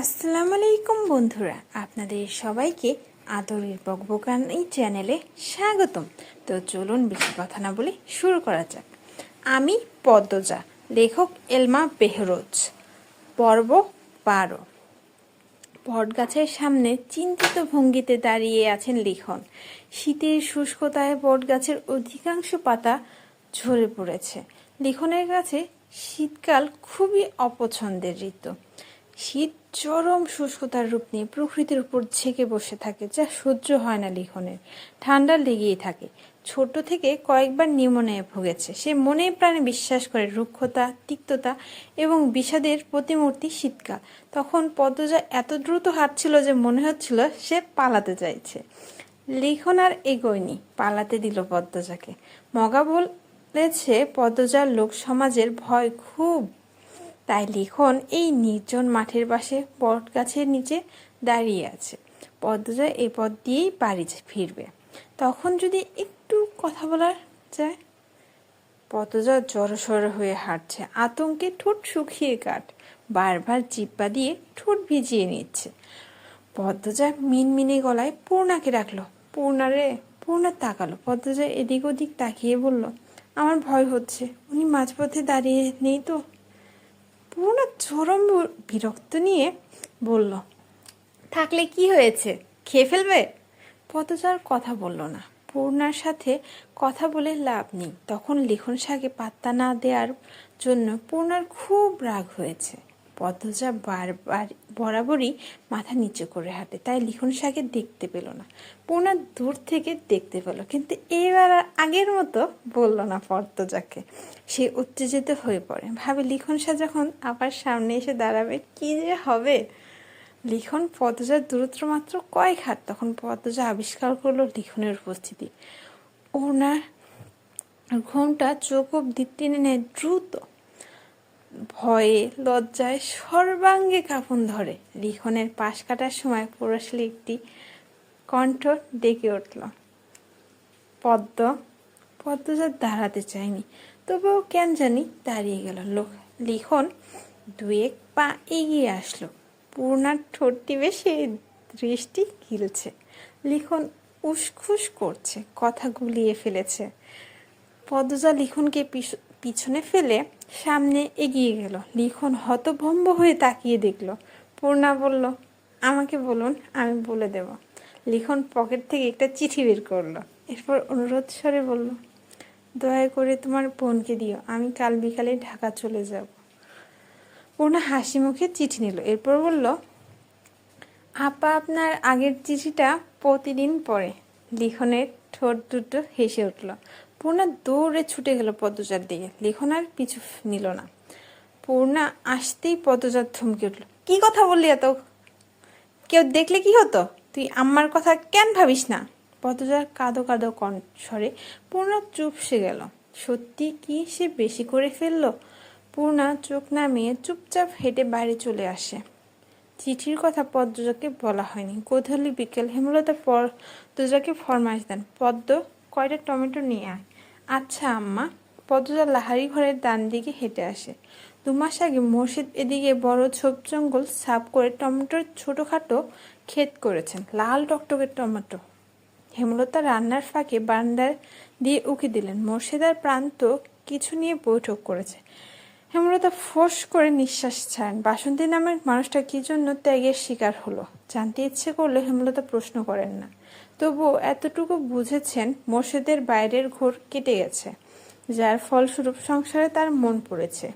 আসসালামু আলাইকুম বন্ধুরা, আপনাদের সবাইকে আদরের বকবকান এই চ্যানেলে স্বাগতম। তো চলুন বেশি কথা না বলে শুরু করা যাক। আমি পদ্মজা, লেখক এলমা বেহরোজ, পর্ব বারো। বটগাছের সামনে চিন্তিত ভঙ্গিতে দাঁড়িয়ে আছেন লিখন। শীতের শুষ্কতায় বটগাছের অধিকাংশ পাতা ঝরে পড়েছে। লিখনের কাছে শীতকাল খুবই অপছন্দের ঋতু। শীত চরম শুষ্কতার রূপ নিয়ে প্রকৃতির উপর ঝেঁকে বসে থাকে, যা সহ্য হয় না লিখনের ঠান্ডা লেগেই থাকে। ছোট থেকে কয়েকবার নিউমোনিয়া ভুগেছে। সে মনে প্রাণে বিশ্বাস করে রুক্ষতা, তিক্ততা এবং বিষাদের প্রতিমূর্তি শীতকাল। তখন পদ্মজা এত দ্রুত হাঁটছিল যে মনে হচ্ছিল সে পালাতে চাইছে। লিখন আর এগোয়নি, পালাতে দিল পদ্মজাকে। মগা বলেছে পদ্মজার লোক সমাজের ভয় খুব। তাই লিখন এই নির্জন মাঠের পাশে বট গাছের নিচে দাঁড়িয়ে আছে। পদ্মজা এ পথ দিয়েই বাড়ি ফিরবে। তখন যদি একটু কথা বলা যায়? পদ্মজা জড়সড় হয়ে হাঁটছে। আতঙ্কে ঠোঁট শুকিয়ে কাট বারবার জিব্বা দিয়ে ঠোঁট ভিজিয়ে নিচ্ছে। পদ্মজা মিনমিনে গলায়, পূর্ণাকে ডাকলো। পূর্ণা রে, পূর্ণা তাকালো। পদ্মজা এদিক ওদিক তাকিয়ে বলল, আমার ভয় হচ্ছে। উনি মাঝপথে দাঁড়িয়ে নেই তো? পূর্ণা চরম বিরক্ত নিয়ে বলল, থাকলে কি হয়েছে? খেয়ে ফেলবে? পদচার কথা বলল না। পূর্ণার সাথে কথা বলে লাভ নেই। তখন লিখন শাকে পাত্তা না দেওয়ার জন্য পূর্ণার খুব রাগ হয়েছে। পদ্মজা বারবার বরাবরই মাথা নিচু করে হাঁটে, তাই লিখন শাকে দেখতে পেল না। পূর্ণা দূর থেকে দেখতে পেল, কিন্তু এবার আর আগের মতো বলল না পদ্মজাকে। সে উত্তেজিত হয়ে পড়ে। ভাবে, লিখন শাহ যখন আবার সামনে এসে দাঁড়াবে, কি যে হবে? লিখন পদ্মজার দূরত্ব মাত্র কয়েক হাত, তখন পদ্মজা আবিষ্কার করল লিখনের উপস্থিতি। ওনার ঘুমটা চোখ অব্দি টেনে নেয় দ্রুত। ভয়ে লজ্জায় সর্বাঙ্গে কাঁপন ধরে। লিখনের পাশ কাটার সময় পুরুষলি একটি কণ্ঠ ডেকে উঠল, পদ্ম পদ্মজা দাঁড়াতে চায়নি তবুও কেন জানি দাঁড়িয়ে গেল লোক। লিখন দু এক পা এগিয়ে আসলো পূর্ণার ঠোঁটটি বেশি দৃষ্টি গিলছে। লিখন উসখুস করছে, কথা গুলিয়ে ফেলেছে। পদ্মজা লিখনকে পিছনে ফেলে সামনে এগিয়ে গেল। লিখন হতভম্ব হয়ে তাকিয়ে দেখল। পূর্ণা বলল, আমাকে বলুন, আমি বলে দেব। লিখন পকেট থেকে একটা চিঠি বের করল। এরপর অনুরোধ স্বরে বলল, দয়া করে তোমার বোনকে দিও, আমি কাল বিকালে ঢাকা চলে যাব। পূর্ণা হাসি মুখে চিঠি নিল। এরপর বলল, আপা, আপনার আগের চিঠিটা প্রতিদিন পড়ে। লিখনের ঠোঁট দুটো হেসে উঠল। পূর্ণা দৌড়ে ছুটে গেল পদ্মজার দিকে। লিখন আর পিছু নিল না। পূর্ণা আসতেই পদ্মজার থমকে উঠল, কি কথা বললি এত? কেউ দেখলে কি হতো? তুই আমার কথা কেন ভাবিস না? পদ্মজার কাঁদো কাঁদো কণ্ঠরে পূর্ণা চুপসে গেল। সত্যি কি সে বেশি করে ফেলল? পূর্ণা চোখ নামিয়ে চুপচাপ হেঁটে বাইরে চলে আসে। চিঠির কথা পদ্মজাকে বলা হয়নি। গোধূলি বিকেল হেমলতা পদ্মজাকে ফরমাইশ দেন, পদ্ম, কয়টা টমেটো নিয়ে আয়। আচ্ছা আম্মা। পদ্মজা লাহারি ঘরের ডান দিকে হেঁটে আসে। দু মাস আগে মসজিদ এদিকে বড় ছোপ জঙ্গল সাফ করে টমেটোর ছোটোখাটো ক্ষেত করেছেন। লাল টকটকের টমেটো। হেমলতা রান্নার ফাঁকে বারান্দার দিয়ে উকি দিলেন। মর্শিদার প্রান্ত কিছু নিয়ে বৈঠক করেছে। হেমলতা ফোঁস করে নিঃশ্বাস ছাড়েন। বাসন্তী নামের মানুষটা কি জন্য ত্যাগের শিকার হলো? জানতে ইচ্ছে করলে হেমলতা প্রশ্ন করেন না। তবুও এতটুকু বুঝেছেন মোর্শেদের বাইরের ঘোর কেটে গেছে, যার ফলস্বরূপ সংসারে তার মন পড়েছে।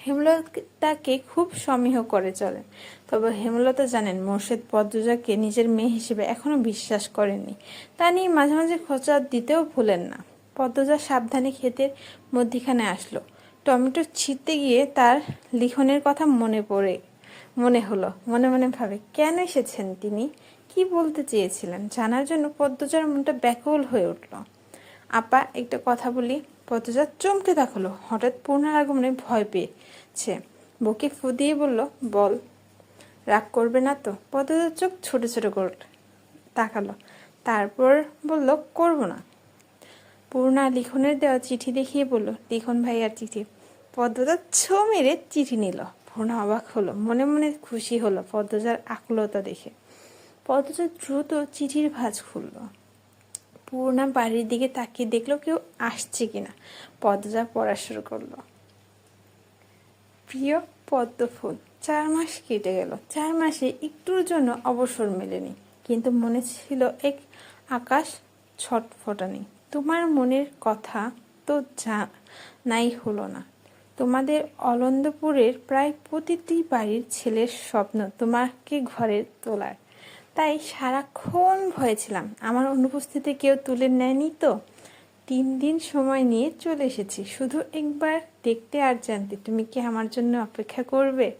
হেমলতা হেমলতাকে খুব সমীহ করে চলেন তবে হেমলতা জানেন মোর্শেদ পদ্মজাকে নিজের মেয়ে হিসেবে এখনও বিশ্বাস করেননি। তা নিয়ে মাঝে মাঝে খোঁচা দিতেও ভুলেন না। পদ্মজা সাবধানে ক্ষেতের মধ্যিখানে আসলো। টমেটো ছিঁড়তে গিয়ে তার লিখনের কথা মনে পড়ে, মনে হলো, মনে মনে ভাবে, কেন এসেছেন তিনি? কি বলতে চেয়েছিলেন? জানার জন্য পদ্মজার মনটা ব্যাকুল হয়ে উঠল। আপা, একটা কথা বলি। পদ্মজা চমকে দেখাল হঠাৎ পূর্ণার আগমনে ভয় পেয়েছে। বকে ফু দিয়ে বলল, বল, রাগ করবে না তো? পদ্মজার চোখ ছোট ছোট করল তাকালো। তারপর বলল, করব না। পূর্ণা লিখনের দেওয়া চিঠি দেখিয়ে বলল, লিখন ভাইয়ার চিঠি। পদ্মতা ছো মেরে চিঠি নিল। ভুনা অবাক হলো, মনে মনে খুশি হলো পদ্মজার আকুলতা দেখে। পদ্মজা দ্রুত চিঠির ভাঁজ খুললো। পূর্ণা বাড়ির দিকে তাকিয়ে দেখল কেউ আসছে কিনা। পদ্মজা পড়া শুরু করল। প্রিয় পদ্ম ফুল, চার মাস কেটে গেল। চার মাসে একটুর জন্য অবসর মেলেনি, কিন্তু মনে ছিল এক আকাশ ছটফটানি। তোমার মনের কথা তো যা, নাই হলো না। তোমাদের অলন্দপুরের প্রায় প্রতিটি বাড়ির ছেলের স্বপ্ন তোমাকে ঘরে তোলার। তাই সারাক্ষণ ভয়ে ছিলাম। আমার অনুপস্থিতি কেউ তুলে নেয়নি তো। তিন দিন সময় নিয়ে চলে এসেছি। শুধু একবার দেখতে আর জানতে। তুমি কি আমার জন্য অপেক্ষা করবে?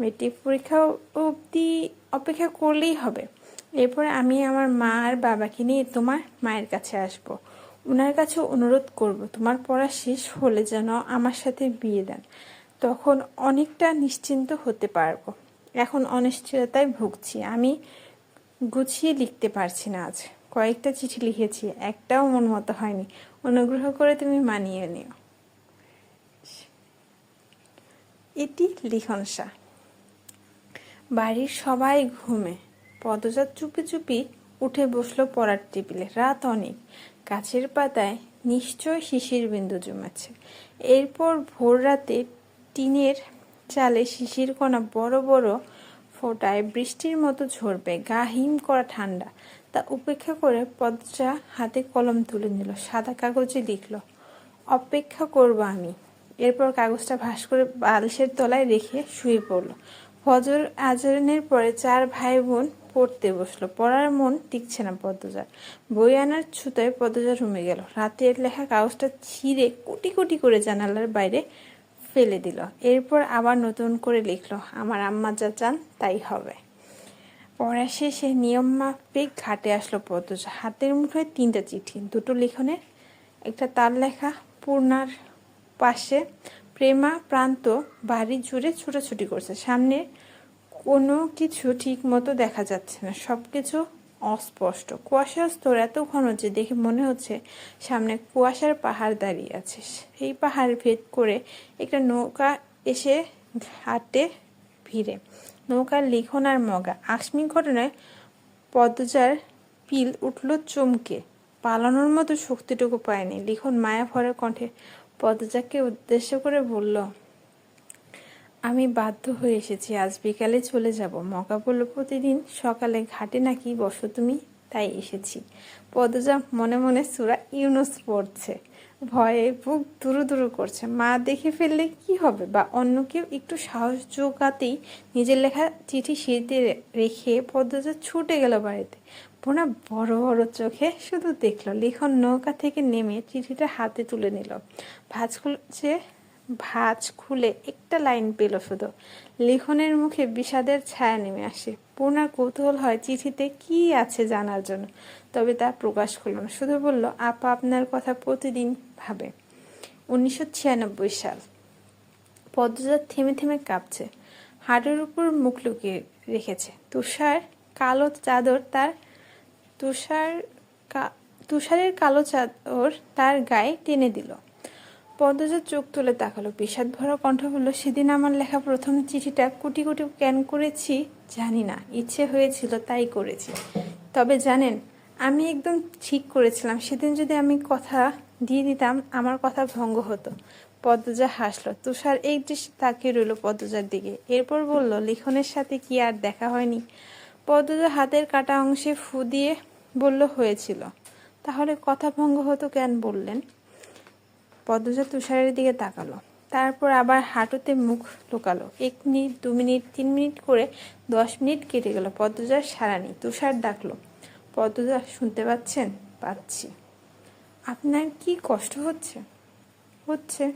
মেট্রিক পরীক্ষা অবধি অপেক্ষা করলেই হবে। এরপর আমি আমার মা আর বাবাকে নিয়ে তোমার মায়ের কাছে আসব। ওনার কাছে অনুরোধ করব, তোমার পড়া শেষ হলে যেন আমার সাথে বিয়ে দেন। তখন অনেকটা নিশ্চিন্ত হতে পারব। এখন অনিশ্চয়তায় ভুগছি। আমি গুছিয়ে লিখতে পারছি না আজ। কয়েকটা চিঠি লিখেছি, একটাও মন মতো হয়নি। অনুগ্রহ করে তুমি মানিয়ে নিও। এটি লিখনসা বাড়ির সবাই ঘুমে। পদজাত চুপি চুপি উঠে বসল পড়ার টেবিলে। রাত অনেক। গাছের পাতায় নিশ্চয় শিশির বিন্দু জমেছে। এরপর ভোর রাতে টিনের চালে শিশির কণা বড় বড় ফোটায়, বৃষ্টির মতো ঝরবে, গা হিম করা ঠান্ডা। তা উপেক্ষা করে পদ্মা হাতে কলম তুলে নিল, সাদা কাগজে লিখল, অপেক্ষা করব আমি। এরপর কাগজটা ভাস করে বালিশের তলায় রেখে শুয়ে পড়ল। ফজর আজরনের পরে চার ভাই বোন পড়তে বসল। পড়ার মন টিকছে না পদ্মজার। বই আনার ছুতোয় পদ্মজা রুমে গেল। রাতের লেখা কাগজটা ছিঁড়ে কোটি কোটি করে জানালার বাইরে ফেলে দিল। এরপর আবার নতুন করে লিখল, আমার আম্মা যা চান, তাই হবে। পড়া শেষে নিয়ম মাফিক ঘাটে আসলো পদ্মজা। হাতের মুঠোয় তিনটা চিঠি, দুটো লিখনের, একটা তার লেখা, পূর্ণার পাশে প্রেমা প্রান্ত, বাড়ি জুড়ে ছুটোছুটি করছে। সামনে কোনো কিছু ঠিক মতো দেখা যাচ্ছে না। সব কিছু অস্পষ্ট। কুয়াশার স্তর এত ঘন যে দেখে মনে হচ্ছে সামনে কুয়াশার পাহাড় দাঁড়িয়ে আছে। সেই পাহাড় ভেদ করে একটা নৌকা এসে ঘাটে ভিড়ে। নৌকার লিখন আর মগা। আকস্মিক ঘটনায় পদ্মজার পিল উঠল চমকে। পালানোর মতো শক্তিটুকু পায়নি। লিখন মায়া ভরা কণ্ঠে পদ্মজাকে উদ্দেশ্য করে বলল আমি বাধ্য হয়ে এসেছি, আজ বিকালে চলে যাব। মকা বলল, প্রতিদিন সকালে ঘাটে নাকি? বসো তুমি। তাই এসেছি। পদজা মনে মনে সুরা ইউনুস পড়ছে। ভয়ে বুক দুরু দুরু করছে। মা দেখে ফেললে কি হবে? বা অন্য কেউ একটু সাহস যোগাতেই নিজের লেখা চিঠি সিঁড়িতে রেখে পদ্মজা ছুটে গেল বাড়িতে। বোনা বড় বড় চোখে শুধু দেখল, লিখন নৌকা থেকে নেমে চিঠিটা হাতে তুলে নিল। ভাজ খুলছে ভাজ খুলে একটা লাইন পেল শুধু। লিখনের মুখে বিষাদের ছায়া নেমে আসে। পূর্ণার কৌতূহল হয় চিঠিতে কি আছে জানার জন্য। তবে তা প্রকাশ করল না। শুধু বলল, আপা আপনার কথা প্রতিদিন ভাবে। উনিশশো ছিয়ানব্বই সাল। পদ্মজাত থেমে থেমে কাঁপছে। হাড়ের উপর মুখ লুকিয়ে রেখেছে। তুষার কালো চাদর তার, তুষার তুষারের কালো চাদর তার গায়ে টেনে দিল। পদ্মজা চোখ তুলে তাকালো। বিষাদ ভরা কণ্ঠ বলল, সেদিন আমার লেখা প্রথম চিঠিটা কুটি কুটি ক্যান করেছি জানি না। ইচ্ছে হয়েছিল তাই করেছি। তবে জানেন, আমি একদম ঠিক করেছিলাম। সেদিন যদি আমি কথা দিয়ে দিতাম, আমার কথা ভঙ্গ হতো। পদ্মজা হাসলো। তুষার এই দৃশ্যে তাকিয়ে রইল পদ্মজার দিকে। এরপর বলল, লিখনের সাথে কি আর দেখা হয়নি? পদ্মজা হাতের কাটা অংশে ফু দিয়ে বলল, হয়েছিল। তাহলে কথা ভঙ্গ হতো কেন বললেন? পদ্মজা তুষারের দিকে তাকালো। তারপর আবার হাঁটুতে মুখ লুকালো। এক মিনিট, দু মিনিট, তিন মিনিট করে দশ মিনিট কেটে গেল পদ্মজার সারা নেই। তুষার ডাকলো, পদ্মজা, শুনতে পাচ্ছেন? পাচ্ছি। আপনার কি কষ্ট হচ্ছে? হচ্ছে?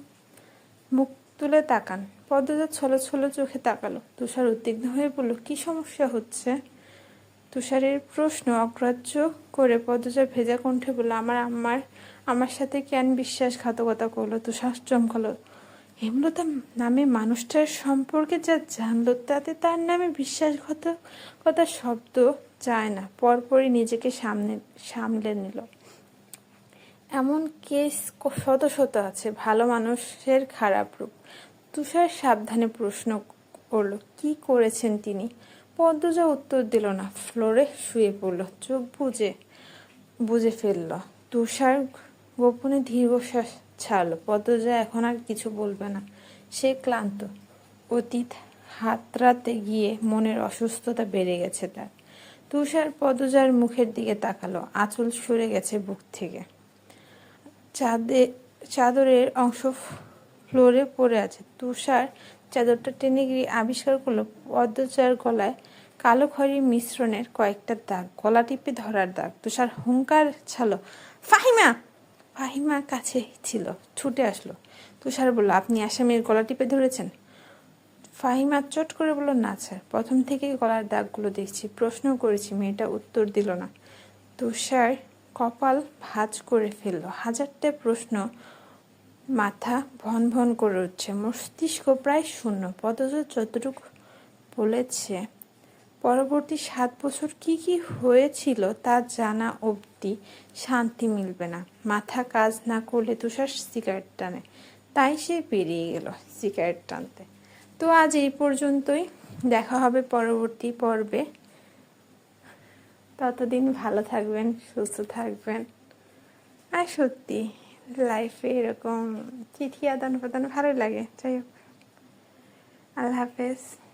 মুখ তুলে তাকান। পদ্মজা ছলো ছলো চোখে তাকালো। তুষার উদ্বিগ্ন হয়ে বলল, কি সমস্যা হচ্ছে? তুষারের প্রশ্ন অগ্রাহ্য করে পদ্মজা ভেজা কণ্ঠে বলল, আমার আম্মার আমার সাথে কেন বিশ্বাসঘাতকতা করল তুষার চমকালো হেমলতা নামে মানুষটার সম্পর্কে যা জানলো, তাতে তার নামে বিশ্বাসঘাতকতা শব্দ যায় না। পরপরই নিজেকে সামনে, সামলে নিল। এমন কেস শত শত আছে, ভালো মানুষের খারাপ রূপ। তুষার সাবধানে প্রশ্ন পড়ল কি করেছেন তিনি? পদ্মজা উত্তর দিল না, ফ্লোরে শুয়ে পড়ল, চোখ বুজে বুঝে ফেলল। তুষার গোপনে দীর্ঘশ্বাস ছাড়ল। পদ্মজা এখন আর কিছু বলবে না। সে ক্লান্ত। অতীত হাতড়াতে গিয়ে মনের অসুস্থতা বেড়ে গেছে তার। তুষার পদজার মুখের দিকে তাকালো। আঁচল সরে গেছে বুক থেকে। চাঁদে, চাদরের অংশ ফ্লোরে পড়ে আছে। তুষার চাদরটা টেনে গিয়ে আবিষ্কার করল পদ্মচার গলায় কালো খড়ির মিশ্রণের কয়েকটা দাগ। গলা টিপে ধরার দাগ। তুষার হুঙ্কার ছালো ফাহিমা! ফাহিমা কাছে ছিল, ছুটে আসলো। তুষার বলল, আপনি আসামির গলা টিপে ধরেছেন? ফাহিমা চট করে বলল, না, স্যার। প্রথম থেকেই গলার দাগগুলো দেখছি। প্রশ্ন করেছি, মেয়েটা উত্তর দিল না। তুষার কপাল ভাঁজ করে ফেলল। হাজারটা প্রশ্ন মাথা ভন ভন করে উঠছে। মস্তিষ্ক প্রায় শূন্য। পদজ যতটুকু বলেছে পরবর্তী সাত বছর কি কি হয়েছিল তা জানা অবধি শান্তি মিলবে না। মাথা কাজ না করলে তুষার সিগারেট টানে। তাই সে বেরিয়ে গেল সিগারেট টানতে। তো আজ এই পর্যন্তই। দেখা হবে পরবর্তী পর্বে। ততদিন ভালো থাকবেন, সুস্থ থাকবেন। আর সত্যি লাইফে এরকম চিঠি আদান প্রদান ভালো লাগে। যাই হোক, আল্লাহ হাফেজ।